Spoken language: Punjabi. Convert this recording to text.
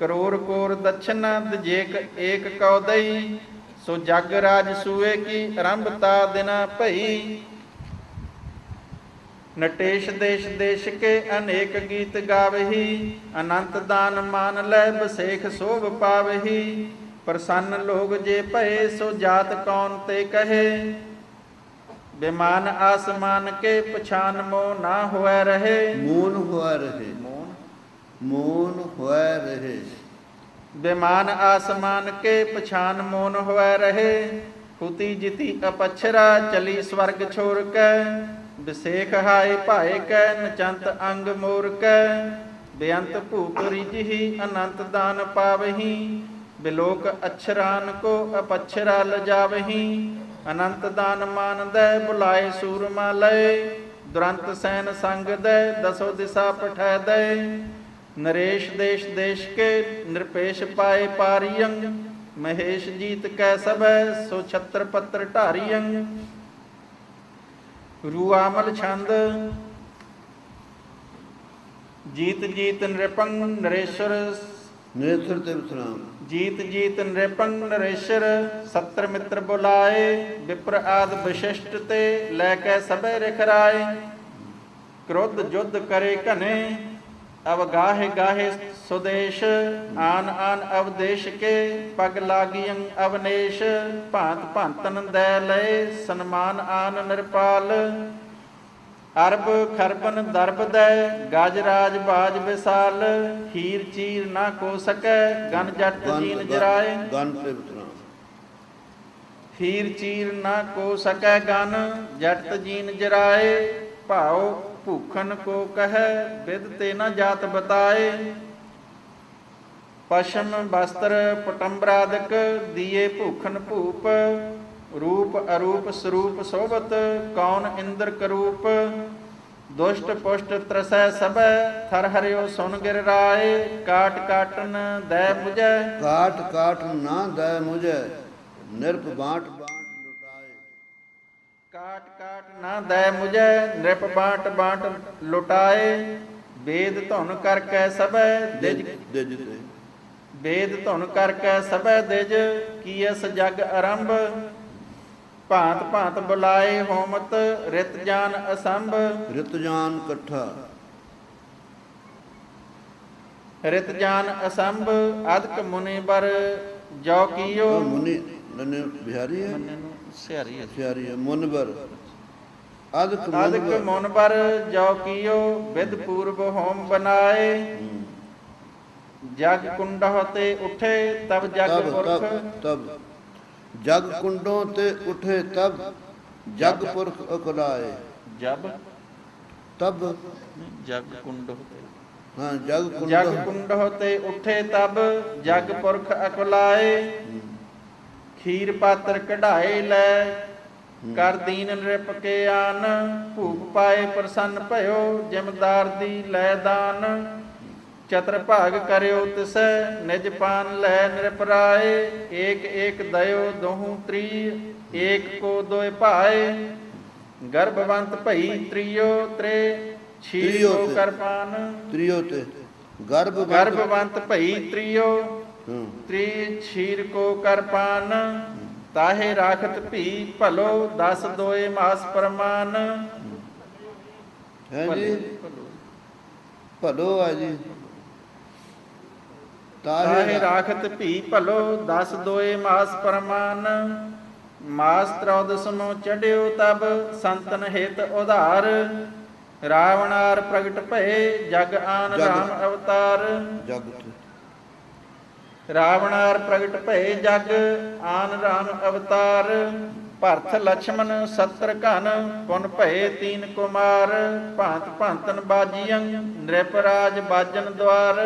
ਕਰੋਰ ਕੋਰ ਦਛਨਾ ਦਜੇਕ ਏਕ ਕਉਦਈ ਸੋ ਜਗ ਰਾਜ ਸੂਏ ਕੀ ਆਰੰਭਤਾ ਦਿਨਾ ਭਈ। ਨਟੇਸ਼ ਦੇਸ਼ ਦੇਸ਼ ਕੇ ਅਨੇਕ ਗੀਤ ਗਾਵਹੀ, ਅਨੰਤ ਦਾਨ ਮਾਨ ਲੈ ਬਸੇਖ ਸੋਭ ਪਾਵਹੀ, ਪ੍ਰਸੰਨ ਲੋਗ ਜੇ ਭਏ ਸੋ ਜਾਤ ਕੌਣ ਤੇ ਕਹੇ। ਬਿਮਾਨ ਆਸਮਾਨ ਕੇ ਪਛਾਨ ਮੋ ਨਾ ਹੋਇ ਰਹੇ। ਮੂਨ ਹੋਇ ਰਹੇ। ਮੋਨ ਮੂਨ ਹੋਇ ਰਹੇ। ਬਿਮਾਨ ਆਸਮਾਨ ਕੇ ਪਛਾਨ ਮੋਨ ਹੋਇ ਰਹੇ। ਹੁਤੀ ਜਿਤੀ ਅਪਛਰਾ, ਚਲੀ ਸਵਰਗ ਛੋੜ ਕੈ। ਵਿਸੇਖ ਹਾਏ ਭਾਏ ਕੈ, ਨਚੰਤ ਅੰਗ ਮੋਰ ਕੈ। ਬੇਅੰਤ ਭੂਪ ਰਿਜਹੀ ਅਨੰਤ ਦਾਨ ਪਾਵਹੀ। ਬਿਲੋਕ ਅਛਰਾਨ ਕੋ ਅਪਛਰਾ ਲਜਾਵਹੀ। ਅਨੰਤ ਦਾਨ ਮਾਨਦੈ ਬੁਲਾਏ ਸੂਰਮਾ ਲਏ। ਦੁਰੰਤ ਸੈਨ ਸੰਗ ਦੈ, ਦਸੋ ਦਿਸ਼ਾ ਪਠੈ ਦੈ ਨਰੇਸ਼ ਦੇਸ਼ ਦੇਸ਼ ਕੇ ਨਿਰਪੇਸ਼ ਪਾਏ ਪਾਰੀਯੰ ਮਹੇਸ਼ ਜੀਤ ਕੈ ਸਭੈ ਸੋ ਛਤਰ ਪੱਤਰ ਢਾਰੀਯੰ ਰੂਆਮਲ ਛੰਦ ਜੀਤ ਜੀਤ ਨਿਰਪੰਗ ਨਰੇਸ਼ਰ। ਨੇਤਰ ਤੇ ਵਿਸਰਾਮ। ਜੀਤ ਜੀਤ ਨਿਰਪੰਗ ਨਰੇਸ਼ਰ ਸਤਰ ਮਿੱਤਰ ਬੁਲਾਏ ਵਿਪਰ ਆਦ ਵਿਸ਼ਿਸ਼ਟ ਤੇ ਲੈ ਕੇ ਸਭੇ ਰਿਖ ਰਾਏ। ਕ੍ਰੋਧ ਜੁਧ ਕਰੇ ਘਨੇ ਅਵਗਾਹੇ ਗਾਹੇ ਸੁਦੇਸ਼ ਆਨ ਆਨ ਅਵਦੇਸ਼ ਕੇ ਪਗ ਲਾਗੀਆਂ ਅਵਨੇਸ਼ ਭਾਂਤ ਭਾਂਤਨ ਦੈ ਲਏ ਸਨਮਾਨ ਆਨ ਨਿਰਪਾਲ। ਅਰਬ ਖਰਬਨ ਦਰਬ ਦੈ ਗਜ ਰਾਜ ਬਾਜ ਵਿਸਾਲ। ਹੀਰ ਚੀਰ ਨਾ ਕੋ ਸਕੈ ਗਨ ਜੱਟ ਜੀਨ ਜਰਾਏ। ਗਨ ਤੇ ਹੀਰ ਚੀਰ ਨਾ ਕੋ ਸਕੈ ਗਨ ਜੱਟ ਜੀਨ ਜਰਾਏ। ਭਾਉ ਭੂਖਨ ਕੋ ਕਹੈ ਵਿਦ ਤੇ ਨਾ ਜਾਤ ਬਤਾਏ। ਪਸ਼ਮ ਬਸਤਰ ਪਟੰਬਰਾਦਿਕ ਦੀਏ ਭੂਖਨ ਭੂਪ। ਰੂਪ ਅਰੂਪ ਸਰੂਪ ਸੋਭਤ, ਕੌਣ ਇੰਦਰ ਕਰੂਪ। ਦੁਸ਼ਟ ਪੁਸ਼ਟ ਤਰਸੈ ਸਭੈ, ਥਰ ਹਰਿਓ ਸੁਨ ਗਿਰ ਰਾਏ। ਕਾਟ ਕਾਟਨ ਦੈ 부ਜੈ ਕਾਟ ਕਾਟ ਨਾ ਦੈ ਮੁਝੈ ਨਿਰਪ ਬਾਟ ਕਾਟ ਕਾਟ ਨਾ ਦੈ ਮੁਝੈ ਨਿਰਪ ਬਾਟ ਬਾਟ ਲੁਟਾਏ। ਵੇਦ ਧੁਨ ਕਰ ਕੈ ਸਭੈ ਦਿਜ। ਦਿਜ ਤੇ। ਵੇਦ ਧੁਨ ਕਰ ਕੈ ਸਭੈ ਦਿਜ ਕੀ ਇਸ ਜਗ ਆਰੰਭ ਭਾਂਤ ਭਾਂਤ ਬੁਲਾਏ ਹੋਮਤ ਰਿਤ ਜਾਨ ਅਸੰਭ। ਰਿਤ ਜਾਨ ਇਕੱਠਾ। ਰਿਤ ਜਾਨ ਅਸੰਭ ਅਦਕ ਮੁਨੀ ਬਰ ਜੋ ਕੀਓ। ਮੁਨੀ ਨਨੇ ਬਿਹਾਰੀ ਹੈ? ਮੰਨੇ ਨੂੰ ਸਿਆਰੀ ਹੈ ਸਿਆਰੀ ਹੈ ਮੁਨਬਰ। ਅਦਕ ਅਦਕ ਮੁਨਬਰ। ਮੁਨ ਬਰ ਜੋ ਕੀਓ ਵਿਦ ਪੂਰਬ ਹੋਮ ਬਨਾਏ। ਜਗ ਕੁੰਡਹ ਤੇ ਉਠੇ ਤਬ ਜਗ ਪੁਰਖ। ਤਬ। ਜਗ ਕੁੰਡੋਂ ਤੇ ਉਠੇ ਤਬ ਜਗ ਪੁਰਖ ਅਕਲਾਏ ਜਬ? ਤਬ। ਜਗ ਕੁੰਡਹ ਤੇ। ਹਾਂ ਜਗ ਜਗ ਕੁੰਡੋਂ ਤੇ ਉਠੇ ਤਬ ਜਗ ਪੁਰਖ ਅਕਲਾਏ ਖੀਰ ਪਾਤਰ ਕਢਾਏ ਲੈ। ਕਰ ਦੀਨ ਨ੍ਰਿਪ ਕੇ ਆਨ ਭੂਪ ਪਾਏ ਪ੍ਰਸੰਨ ਭਇਓ ਜਿਮਦਾਰ ਦੀ ਲੈ ਦਾਨ। ਚਤਰ ਭਾਗ ਕਰਿਓ ਤਿਸੈ ਨਿਜ ਪਾਨ ਲੈ ਨਿਰਪਰਾਏ ਏਕ ਏਕ ਦਇਓ ਦੋਹੂ ਤ੍ਰੀ ਏਕ ਕੋ ਦੋਇ ਭਾਏ। ਗਰਭਵੰਤ ਭਈ ਤ੍ਰਿਯੋ ਤ੍ਰੇ ਛੀ ਤ੍ਰਿਯੋ ਕੋ ਤੇ। ਕਰਪਾਨ ਤ੍ਰਿਓ ਤੇ ਗਰਭ ਗਰਭਵੰਤ ਭਈ ਤ੍ਰਿਯੋ ਤ੍ਰੀ ਛੀਰ ਕੋ ਕਰਪਾਨ ਤਾਹੇ ਰਾਖਤ ਭੀ ਭਲੋ ਦਸ ਦੋਏ ਮਾਸ ਪਰਮਾਨ। ਹੈ ਜੀ? ਭਲੋ ਆ ਜੀ। ਤਾਹੇ ਰਾਖਤ ਭੀ ਭਲੋ ਦਸ ਦੋਏ ਮਾਸ ਪਰਮਾਨ। ਮਾਸ ਤਰੋਦਸਮੋ ਚੜਿਓ ਤਬ ਸੰਤਨ ਹਿਤ ਉਧਾਰ। ਰਾਵਣਾਰ ਪ੍ਰਗਟ ਭਏ ਜਗ ਆਨ। ਰਾਮ ਅਵਤਾਰ। ਜਗ ਰਾਵਣ ਅਰ ਪ੍ਰਗਟ ਭਏ ਜਗ, ਆਨ ਰਾਮ ਅਵਤਾਰ ਭਰਤ ਲక్ష్మణ ਸਤਰ ਘਨ, ਪੁਨ ਭਏ ਤੀਨ ਕੁਮਾਰ, ਭਾਂਤ ਭਾਂਤਨ ਬਾਜੀਆਂ ਨਿਰਪਰਾਜ ਬਾਜਨ ਦਵਾਰ।